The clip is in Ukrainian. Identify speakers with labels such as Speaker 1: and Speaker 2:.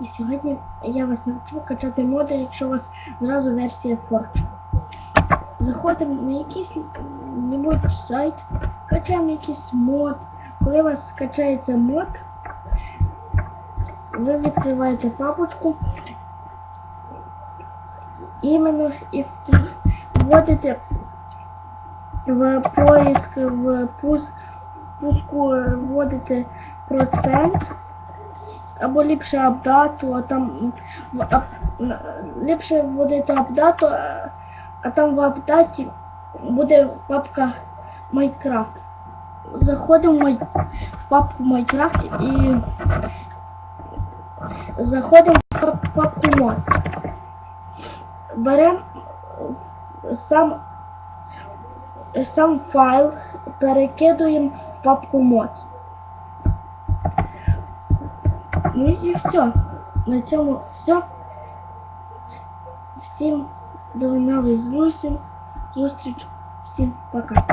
Speaker 1: І сьогодні я вас навчу качати моди, якщо у вас зразу версія Forge. Заходимо на якийсь сайт, качаємо якийсь мод. Коли у вас скачається мод, ви відкриваєте папочку іменно і вводите в поиск, в пуск, пуску вводите процент, або ліпше апдату, а там в ап, ліпше вводити апдату, а, там в апдаті буде папка Майнкрафт. Заходимо в, в папку Майнкрафт і заходимо в папку мод. Беремо сам сам файл перекидуємо в папку мод. Ну і все. На цьому все. Всім до нових зустріч. Зустріч. Всім пока.